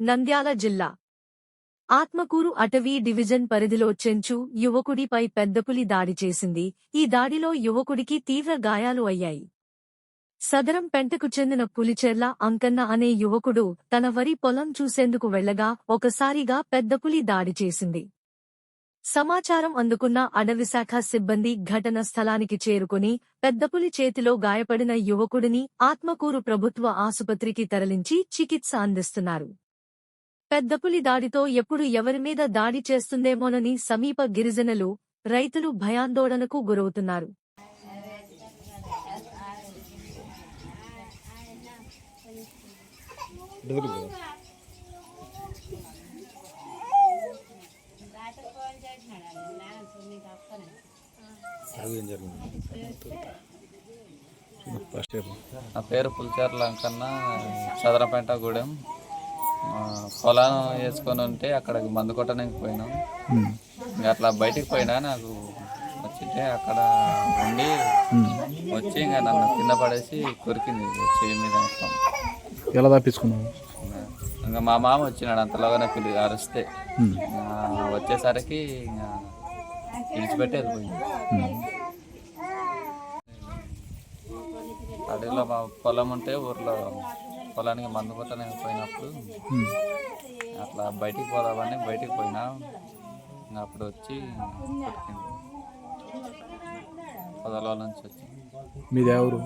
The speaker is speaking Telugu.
నంద్యాల జిల్లా. ఆత్మకూరు అటవీ డివిజన్ పరిధిలో చెంచు యువకుడిపై పెద్దపులి దాడి చేసింది. ఈ దాడిలో యువకుడికి తీవ్ర గాయాలు అయ్యాయి. సదరం పెంటకు చెందిన పులిచెర్ల అంకన్న అనే యువకుడు తన వరి పొలం చూసేందుకు వెళ్ళగా ఒకసారిగా పెద్దపులి దాడి చేసింది. సమాచారం అందుకున్న అడవిశాఖ సిబ్బంది ఘటన స్థలానికి చేరుకుని పెద్దపులి చేతిలో గాయపడిన యువకుడిని ఆత్మకూరు ప్రభుత్వ ఆసుపత్రికి తరలించి చికిత్స అందిస్తున్నారు. పెద్దపులి దాడితో ఎప్పుడు ఎవరిమీద దాడి చేస్తుందేమోనని సమీప గిరిజనులు రైతులు భయాందోళనకు గురవుతున్నారు. నా పేరు పులిచేర్ల అంకన్న చదరపేట గూడెం. పొలం వేసుకొని ఉంటే అక్కడికి మందు కొట్టడానికి పోయినాం. ఇంకా అట్లా బయటికి పోయినా నాకు వచ్చింటే అక్కడ ఉండి వచ్చి ఇంకా నన్ను కింద పడేసి కొరికింది చెయ్యి మీద. ఎలా తప్పించుకున్నావు? ఇంకా- మా మామ వచ్చినాడు అంతలోగానే పిలి అరిస్తే. వచ్చేసరికి ఇంకా విడిచిపెట్టి వెళ్ళిపోయింది. అడవిలో మా పొలం ఉంటే ఊర్లో పొలానికి మందు కొట్టడానికి పోయినప్పుడు అట్లా బయటికి పోదామని బయటికి పోయినా అప్పుడు వచ్చి కొరికింది పొదలో నుంచి వచ్చి. మీది ఎవరు?